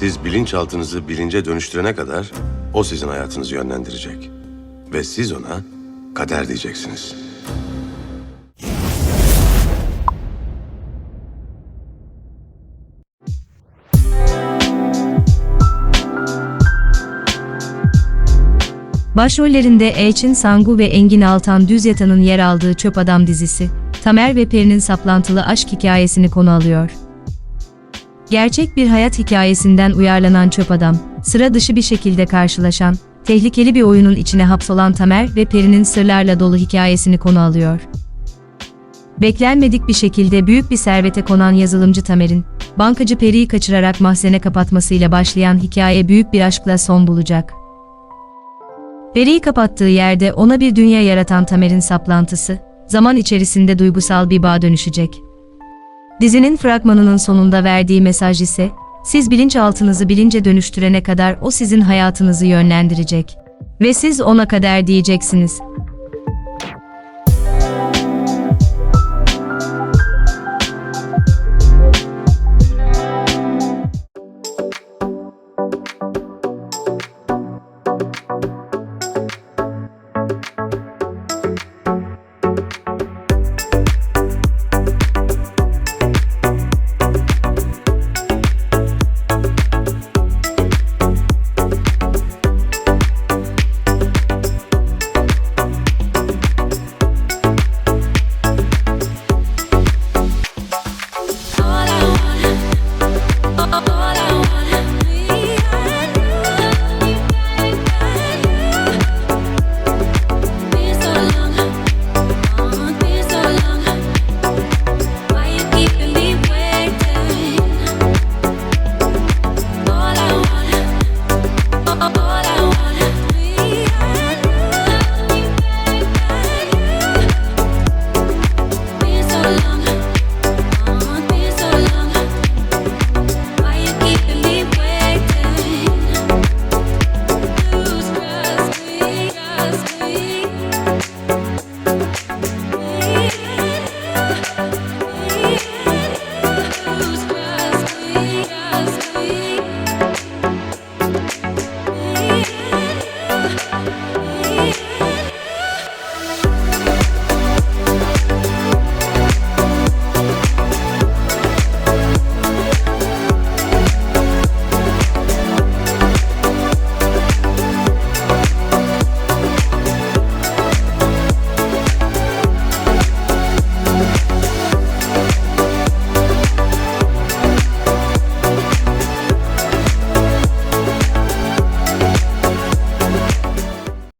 Siz bilinçaltınızı bilince dönüştürene kadar o sizin hayatınızı yönlendirecek. Ve siz ona kader diyeceksiniz. Başrollerinde Elçin Sangu ve Engin Altan Düzyata'nın yer aldığı Çöp Adam dizisi, Tamer ve Peri'nin saplantılı aşk hikayesini konu alıyor. Gerçek bir hayat hikayesinden uyarlanan Çöp Adam, sıra dışı bir şekilde karşılaşan, tehlikeli bir oyunun içine hapsolan Tamer ve Peri'nin sırlarla dolu hikayesini konu alıyor. Beklenmedik bir şekilde büyük bir servete konan yazılımcı Tamer'in, bankacı Peri'yi kaçırarak mahzene kapatmasıyla başlayan hikaye büyük bir aşkla son bulacak. Peri'yi kapattığı yerde ona bir dünya yaratan Tamer'in saplantısı, zaman içerisinde duygusal bir bağ dönüşecek. Dizinin fragmanının sonunda verdiği mesaj ise, siz bilinçaltınızı bilince dönüştürene kadar o sizin hayatınızı yönlendirecek. Ve siz ona kader diyeceksiniz.